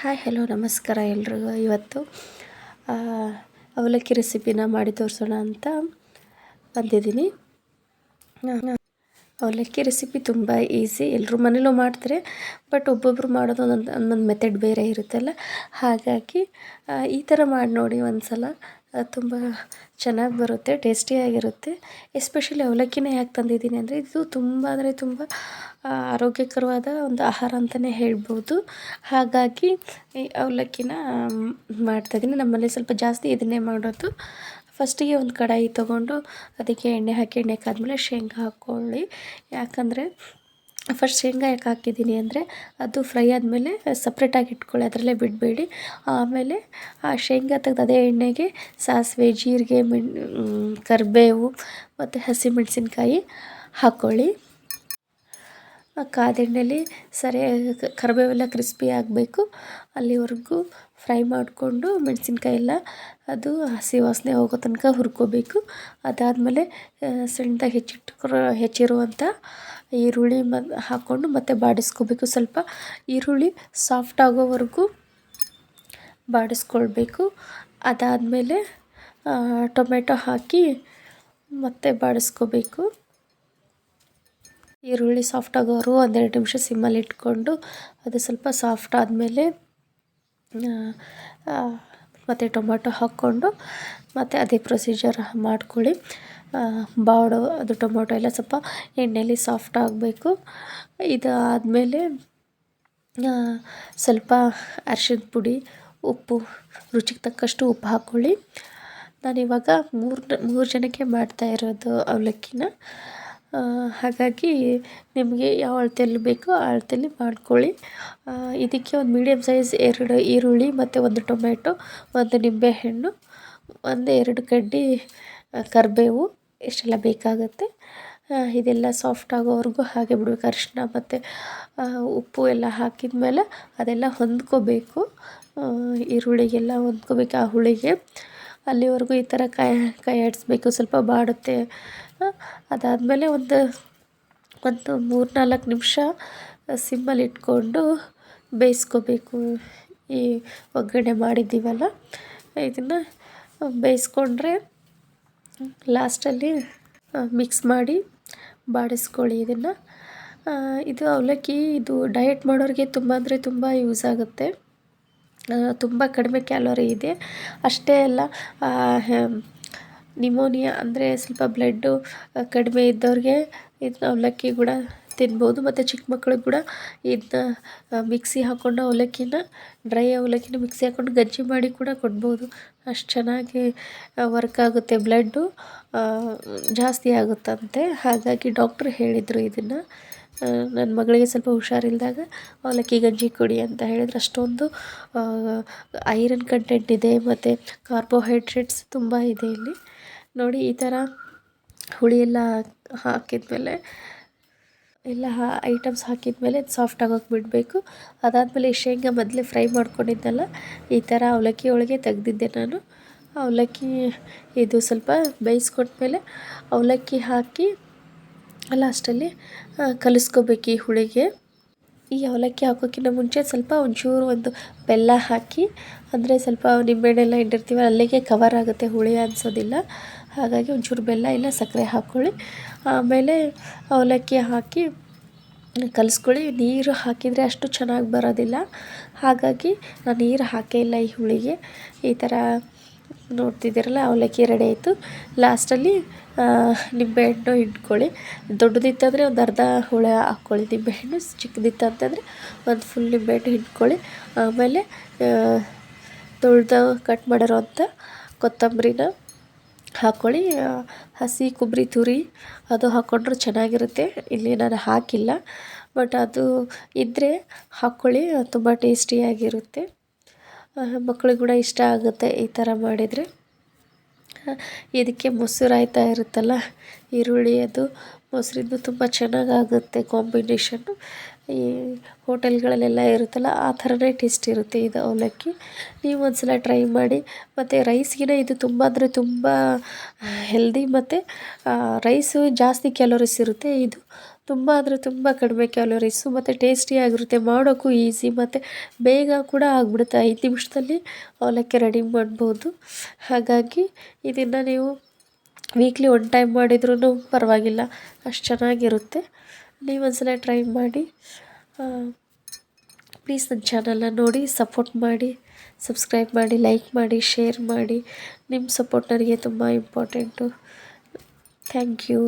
Hi, hello, ನಮಸ್ಕಾರ ಎಲ್ರಿಗೂ. ಇವತ್ತು ಅವಲಕ್ಕಿ ರೆಸಿಪಿನ ಮಾಡಿ ತೋರಿಸೋಣ ಅಂತ ಬಂದಿದ್ದೀನಿ. ಅವಲಕ್ಕಿ ರೆಸಿಪಿ ತುಂಬ ಈಸಿ. ಎಲ್ಲರೂ ಮನೇಲೂ ಮಾಡ್ತಾರೆ, ಬಟ್ ಒಬ್ಬೊಬ್ರು ಮಾಡೋದು ಒಂದೊಂದು ಒಂದೊಂದು ಮೆಥಡ್ ಬೇರೆ ಇರುತ್ತಲ್ಲ. ಹಾಗಾಗಿ ಈ ಥರ ಮಾಡಿ ನೋಡಿ ಒಂದು ಸಲ ತುಂಬ ಚೆನ್ನಾಗಿ ಬರುತ್ತೆ ಟೇಸ್ಟಿಯಾಗಿರುತ್ತೆ ಎಸ್ಪೆಷಲಿ ಅವಲಕ್ಕಿನೇ ಯಾಕೆ ತಂದಿದ್ದೀನಿ ಅಂದರೆ, ಇದು ತುಂಬ ಅಂದರೆ ತುಂಬ ಆರೋಗ್ಯಕರವಾದ ಒಂದು ಆಹಾರ ಅಂತಲೇ ಹೇಳ್ಬೋದು. ಹಾಗಾಗಿ ಈ ಅವಲಕ್ಕಿನ ಮಾಡ್ತಾಯಿದ್ದೀನಿ ನಮ್ಮಲ್ಲಿ ಸ್ವಲ್ಪ ಜಾಸ್ತಿ ಇದನ್ನೇ ಮಾಡೋದು. ಫಸ್ಟಿಗೆ ಒಂದು ಕಡಾಯಿ ತೊಗೊಂಡು ಅದಕ್ಕೆ ಎಣ್ಣೆ ಹಾಕಿ, ಎಣ್ಣೆ ಕಾದ್ಮೇಲೆ ಶೇಂಗಾ ಹಾಕ್ಕೊಳ್ಳಿ. ಯಾಕಂದರೆ ಫಸ್ಟ್ ಶೇಂಗಾ ಯಾಕೆ ಹಾಕಿದ್ದೀನಿ ಅಂದರೆ ಅದು ಫ್ರೈ ಆದಮೇಲೆ ಸಪ್ರೇಟಾಗಿ ಇಟ್ಕೊಳ್ಳಿ, ಅದರಲ್ಲೇ ಬಿಡಬೇಡಿ. ಆಮೇಲೆ ಆ ಶೇಂಗಾ ತೆಗೆದು ಅದೇ ಎಣ್ಣೆಗೆ ಸಾಸಿವೆ, ಜೀರಿಗೆ, ಮೆಣ್ ಕರಿಬೇವು ಮತ್ತು ಹಸಿಮೆಣಸಿನ್ಕಾಯಿ ಹಾಕ್ಕೊಳ್ಳಿ ಆ ಕಾದೆಣ್ಣೆಲಿ ಸರಿಯಾಗಿ ಕರಿಬೇವೆಲ್ಲ ಕ್ರಿಸ್ಪಿ ಆಗಬೇಕು. ಅಲ್ಲಿವರೆಗೂ ಫ್ರೈ ಮಾಡಿಕೊಂಡು ಮೆಣಸಿನ್ಕಾಯಿ ಎಲ್ಲ ಅದು ಹಸಿ ವಾಸನೆ ಹೋಗೋ ತನಕ ಹುರ್ಕೋಬೇಕು. ಅದಾದಮೇಲೆ ಸಣ್ಣದಾಗಿ ಹೆಚ್ಚಿಟ್ಕೊ, ಹೆಚ್ಚಿರುವಂಥ ಈರುಳ್ಳಿ ಮ, ಹಾಕ್ಕೊಂಡು ಮತ್ತೆ ಬಾಡಿಸ್ಕೋಬೇಕು. ಸ್ವಲ್ಪ ಈರುಳ್ಳಿ ಸಾಫ್ಟ್ ಆಗೋವರೆಗೂ ಬಾಡಿಸ್ಕೊಳ್ಬೇಕು. ಅದಾದಮೇಲೆ ಟೊಮೆಟೊ ಹಾಕಿ ಮತ್ತೆ ಬಾಡಿಸ್ಕೋಬೇಕು. ಈರುಳ್ಳಿ ಸಾಫ್ಟ್ ಆಗೋರು ಒಂದೆರಡು ನಿಮಿಷ ಸಿಮ್ಮಲ್ಲಿ ಇಟ್ಕೊಂಡು ಅದು ಸ್ವಲ್ಪ ಸಾಫ್ಟ್ ಆದಮೇಲೆ ಮತ್ತು ಟೊಮೊಟೊ ಹಾಕ್ಕೊಂಡು ಮತ್ತು ಅದೇ ಪ್ರೊಸೀಜರ್ ಮಾಡ್ಕೊಳ್ಳಿ. ಬಾಡು, ಅದು ಟೊಮೊಟೊ ಎಲ್ಲ ಸ್ವಲ್ಪ ಎಣ್ಣೆಯಲ್ಲಿ ಸಾಫ್ಟ್ ಆಗಬೇಕು. ಇದು ಆದಮೇಲೆ ಸ್ವಲ್ಪ ಅರಿಶಿನ ಪುಡಿ, ಉಪ್ಪು, ರುಚಿಗೆ ತಕ್ಕಷ್ಟು ಉಪ್ಪು ಹಾಕ್ಕೊಳ್ಳಿ. ನಾನಿವಾಗ ಮೂರು ಮೂರು ಜನಕ್ಕೆ ಮಾಡ್ತಾ ಇರೋದು ಅವಲಕ್ಕಿನ. ಹಾಗಾಗಿ ನಿಮಗೆ ಯಾವ ಅಳತೆಯಲ್ಲಿ ಬೇಕೋ ಆ ಅಳತೆಯಲ್ಲಿ ಮಾಡ್ಕೊಳ್ಳಿ. ಇದಕ್ಕೆ ಒಂದು ಮೀಡಿಯಮ್ ಸೈಜ್ ಎರಡು ಈರುಳ್ಳಿ ಮತ್ತು ಒಂದು ಟೊಮೆಟೊ ಒಂದು ನಿಂಬೆಹಣ್ಣು ಒಂದು ಎರಡು ಕಡ್ಡಿ ಕರಿಬೇವು, ಇಷ್ಟೆಲ್ಲ ಬೇಕಾಗುತ್ತೆ. ಇದೆಲ್ಲ ಸಾಫ್ಟ್ ಆಗೋವರೆಗೂ ಹಾಗೆ ಬಿಡಬೇಕು. ಅರಿಶಿನ ಮತ್ತು ಉಪ್ಪು ಎಲ್ಲ ಹಾಕಿದ ಮೇಲೆ ಅದೆಲ್ಲ ಹೊಂದ್ಕೋಬೇಕು. ಈರುಳ್ಳಿಗೆಲ್ಲ ಹೊಂದ್ಕೋಬೇಕು ಆ ಹುಳಿಗೆ. ಅಲ್ಲಿವರೆಗೂ ಈ ಥರ ಕೈ ಕೈ ಆಡಿಸ್ಬೇಕು, ಸ್ವಲ್ಪ ಬಾಡುತ್ತೆ. ಅದಾದಮೇಲೆ ಒಂದು ಒಂದು ಮೂರು ನಾಲ್ಕು ನಿಮಿಷ ಸಿಮ್ಮಲ್ಲಿ ಇಟ್ಕೊಂಡು ಬೇಯಿಸ್ಕೋಬೇಕು. ಈ ಒಗ್ಗರಣೆ ಮಾಡಿದ್ದೀವಲ್ಲ, ಇದನ್ನು ಬೇಯಿಸ್ಕೊಂಡ್ರೆ ಲಾಸ್ಟಲ್ಲಿ ಮಿಕ್ಸ್ ಮಾಡಿ ಬಾಡಿಸ್ಕೊಳ್ಳಿ ಇದನ್ನು. ಇದು ಅವಲಕ್ಕಿ, ಇದು ಡಯಟ್ ಮಾಡೋರಿಗೆ ತುಂಬ ಅಂದರೆ ತುಂಬ ಯೂಸ್ ಆಗುತ್ತೆ. ತುಂಬ ಕಡಿಮೆ ಕ್ಯಾಲೋರಿ ಇದೆ. ಅಷ್ಟೇ ಅಲ್ಲ ನಿಮೋನಿಯಾ ಅಂದರೆ ಸ್ವಲ್ಪ ಬ್ಲಡ್ಡು ಕಡಿಮೆ ಇದ್ದವ್ರಿಗೆ ಇದನ್ನ ಅವಲಕ್ಕಿ ಕೂಡ ತಿನ್ಬೋದು. ಮತ್ತು ಚಿಕ್ಕ ಮಕ್ಳಿಗೆ ಕೂಡ ಇದನ್ನ ಮಿಕ್ಸಿ ಹಾಕ್ಕೊಂಡು ಅವಲಕ್ಕಿನ, ಡ್ರೈ ಅವಲಕ್ಕಿನ ಮಿಕ್ಸಿ ಹಾಕ್ಕೊಂಡು ಗಜ್ಜಿ ಮಾಡಿ ಕೂಡ ಕೊಡ್ಬೋದು. ಅಷ್ಟು ಚೆನ್ನಾಗಿ ವರ್ಕ್ ಆಗುತ್ತೆ. ಬ್ಲಡ್ಡು ಜಾಸ್ತಿ ಆಗುತ್ತಂತೆ. ಹಾಗಾಗಿ ಡಾಕ್ಟ್ರು ಹೇಳಿದರು ಇದನ್ನು. ನನ್ನ ಮಗಳಿಗೆ ಸ್ವಲ್ಪ ಹುಷಾರಿಲ್ಲದಾಗ ಅವಲಕ್ಕಿ ಗಂಜಿ ಕೊಡಿ ಅಂತ ಹೇಳಿದ್ರೆ. ಅಷ್ಟೊಂದು ಐರನ್ ಕಂಟೆಂಟ್ ಇದೆ ಮತ್ತು ಕಾರ್ಬೋಹೈಡ್ರೇಟ್ಸ್ ತುಂಬ ಇದೆ ಇಲ್ಲಿ. ನೋಡಿ, ಈ ಥರ ಹುಳಿ ಎಲ್ಲ ಹಾಕಿದ್ಮೇಲೆ, ಎಲ್ಲ ಐಟಮ್ಸ್ ಹಾಕಿದ್ಮೇಲೆ ಅದು ಸಾಫ್ಟ್ ಆಗೋಕೆ ಬಿಡಬೇಕು. ಅದಾದಮೇಲೆ ಶೇಂಗಾ ಮೊದಲೇ ಫ್ರೈ ಮಾಡ್ಕೊಂಡಿದ್ದಲ್ಲ ಈ ಥರ ಅವಲಕ್ಕಿ ಒಳಗೆ ತೆಗೆದಿದ್ದೆ ನಾನು. ಅವಲಕ್ಕಿ, ಇದು ಸ್ವಲ್ಪ ಬೇಯಿಸ್ಕೊಟ್ಮೇಲೆ ಅವಲಕ್ಕಿ ಹಾಕಿ ಲಾಸ್ಟಲ್ಲಿ ಕಲಿಸ್ಕೋಬೇಕು ಈ ಹುಳಿಗೆ. ಈ ಅವಲಕ್ಕಿ ಹಾಕೋಕ್ಕಿಂತ ಮುಂಚೆ ಸ್ವಲ್ಪ ಒಂಚೂರು ಒಂದು ಬೆಲ್ಲ ಹಾಕಿ, ಅಂದರೆ ಸ್ವಲ್ಪ ನಿಂಬೆಹಣ್ಣೆಲ್ಲ ಇಟ್ಟಿರ್ತೀವಿ ಅಲ್ಲಿಗೆ ಕವರ್ ಆಗುತ್ತೆ ಹುಳಿ ಅನಿಸೋದಿಲ್ಲ. ಹಾಗಾಗಿ ಒಂಚೂರು ಬೆಲ್ಲ ಇಲ್ಲ, ಸಕ್ಕರೆ ಹಾಕ್ಕೊಳ್ಳಿ ಆಮೇಲೆ ಅವಲಕ್ಕಿ ಹಾಕಿ, ಕಲಿಸ್ಕೊಳ್ಳಿ. ನೀರು ಹಾಕಿದರೆ ಅಷ್ಟು ಚೆನ್ನಾಗಿ ಬರೋದಿಲ್ಲ. ಹಾಗಾಗಿ ನಾನು ನೀರು ಹಾಕೇ ಇಲ್ಲ ಈ ಹುಳಿಗೆ. ಈ ಥರ ನೋಡ್ತಿದ್ದೀರಲ್ಲ, ಅವಲಕ್ಕಿ ರೆಡಿ ಆಯಿತು. ಲಾಸ್ಟಲ್ಲಿ ನಿಂಬೆಹಣ್ಣು ಇಟ್ಕೊಳ್ಳಿ. ದೊಡ್ಡದಿತ್ತಂದರೆ ಒಂದು ಅರ್ಧ ಹುಳ ಹಾಕ್ಕೊಳ್ಳಿ ನಿಂಬೆಹಣ್ಣು ಚಿಕ್ಕದಿತ್ತಂತಂದರೆ ಒಂದು ಫುಲ್ ನಿಂಬೆಹಣ್ಣು ಹಿಂಡ್ಕೊಳ್ಳಿ ಆಮೇಲೆ ತೊಳೆದು ಕಟ್ ಮಾಡಿರೋಂಥ ಕೊತ್ತಂಬರಿನ ಹಾಕ್ಕೊಳ್ಳಿ ಹಸಿ ಕೊಬ್ಬರಿ ತುರಿ, ಅದು ಹಾಕ್ಕೊಂಡ್ರೆ ಚೆನ್ನಾಗಿರುತ್ತೆ. ಇಲ್ಲಿ ನಾನು ಹಾಕಿಲ್ಲ. ಬಟ್ ಅದು ಇದ್ದರೆ ಹಾಕ್ಕೊಳ್ಳಿ ತುಂಬ ಟೇಸ್ಟಿಯಾಗಿರುತ್ತೆ ಮಕ್ಳಿಗೆ ಕೂಡ ಇಷ್ಟ ಆಗುತ್ತೆ ಈ ಥರ ಮಾಡಿದರೆ. ಇದಕ್ಕೆ ಮೊಸರು ಆಯ್ತಾ ಇರುತ್ತಲ್ಲ, ಈರುಳ್ಳಿ ಅದು ಮೊಸರಿಂದು ತುಂಬ ಚೆನ್ನಾಗಾಗುತ್ತೆ ಕಾಂಬಿನೇಷನ್ನು ಈ ಹೋಟೆಲ್ಗಳಲ್ಲೆಲ್ಲ ಇರುತ್ತಲ್ಲ, ಆ ಥರನೇ ಟೇಸ್ಟ್ ಇರುತ್ತೆ ಇದು ಅವಲಕ್ಕಿ. ನೀವು ಒಂದು ಸಲ ಟ್ರೈ ಮಾಡಿ, ಮತ್ತು ರೈಸ್ಗಿನ ಇದು ತುಂಬ ಅಂದರೆ ತುಂಬ ಹೆಲ್ದಿ ಮತ್ತು ರೈಸು ಜಾಸ್ತಿ ಕ್ಯಾಲೋರೀಸ್ ಇರುತ್ತೆ ಇದು. ತುಂಬ ಅಂದರೆ ತುಂಬ ಕಡಿಮೆ ಕ್ಯಾಲೋರೀಸು ಮತ್ತು ಟೇಸ್ಟಿಯಾಗಿರುತ್ತೆ ಮಾಡೋಕ್ಕೂ ಈಸಿ ಮತ್ತು ಬೇಗ ಕೂಡ ಆಗಿಬಿಡುತ್ತೆ. ಐದು ನಿಮಿಷದಲ್ಲಿ ಅವಲಕ್ಕಿ ರೆಡಿ ಮಾಡ್ಬೋದು. ಹಾಗಾಗಿ ಇದನ್ನು ನೀವು ವೀಕ್ಲಿ ಒನ್ ಟೈಮ್ ಮಾಡಿದ್ರೂ ಪರವಾಗಿಲ್ಲ, ಅಷ್ಟು ಚೆನ್ನಾಗಿರುತ್ತೆ. ನೀವು ಒಂದ್ಸಲ ಟ್ರೈ ಮಾಡಿ ಪ್ಲೀಸ್ ನನ್ನ ಚಾನಲ್ನ ನೋಡಿ ಸಪೋರ್ಟ್ ಮಾಡಿ ಸಬ್ಸ್ಕ್ರೈಬ್ ಮಾಡಿ ಲೈಕ್ ಮಾಡಿ ಶೇರ್ ಮಾಡಿ. ನಿಮ್ಮ ಸಪೋರ್ಟ್ ನನಗೆ ತುಂಬ ಇಂಪಾರ್ಟೆಂಟು ಥ್ಯಾಂಕ್ ಯು